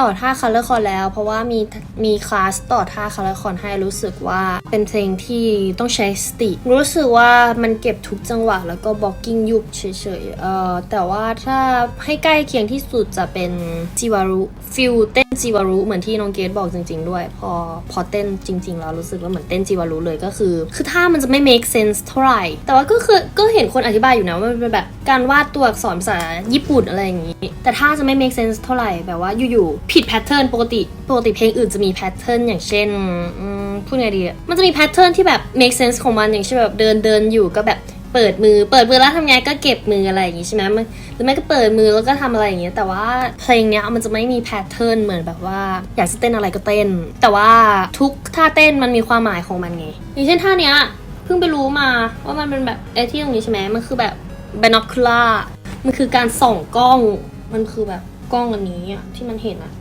ต่อท่าคัลเลอร์คอนแล้ว เพราะว่ามีมีคลาสต่อท่าคัลเลอร์คอนให้รู้สึกว่าเป็นเพลงที่ต้องใช้สติ รู้สึกว่ามันเก็บทุกจังหวะแล้วก็บล็อกกิ้งยุบเฉยๆเอ่อแต่ว่าถ้าให้ใกล้เคียงที่สุดจะเป็นจิวารุฟิลเต้จิวารุเหมือนที่น้องเกดบอกจริง ๆ ด้วย พอพอเต้นจริง ๆ แล้วรู้สึกว่าเหมือนเต้นจิวารุเลยก็คือ คือท่ามันจะไม่ make sense เท่าไหร่ แต่ว่าก็คือก็เห็นคนอธิบายอยู่นะว่ามันเป็นแบบการวาดตัวอักษรภาษาญี่ปุ่นอะไรอย่างนี้ แต่ท่าจะไม่ make sense เท่าไหร่แบบว่าอยู่ๆผิดแพทเทิร์นปกติปกติเพลงอื่นจะมีแพทเทิร์นอย่างเช่นพูดไงดีมันจะมีแพทเทิร์นที่แบบ make sense ของมันอย่างเช่นแบบเดินเดินอยู่ก็แบบ เปิดมือ เปิดมือแล้วทำไงก็เก็บมืออะไรอย่างงี้ใช่ไหมมันหรือไม่ก็เปิดมือแล้วก็ทำอะไรอย่างเงี้ย แต่ว่าเพลงเนี้ยมันจะไม่มีแพทเทิร์นเหมือนแบบว่า อยากจะเต้นอะไรก็เต้น แต่ว่าทุกท่าเต้นมันมีความหมายของมันไง อย่างเช่นท่าเนี้ยเพิ่งไปรู้มาว่ามันเป็นแบบไอ้ที่ตรงนี้ใช่ไหมมันคือแบบ binocular มันคือการส่องกล้อง มันคือแบบกล้องอันนี้อะที่มันเห็นอะ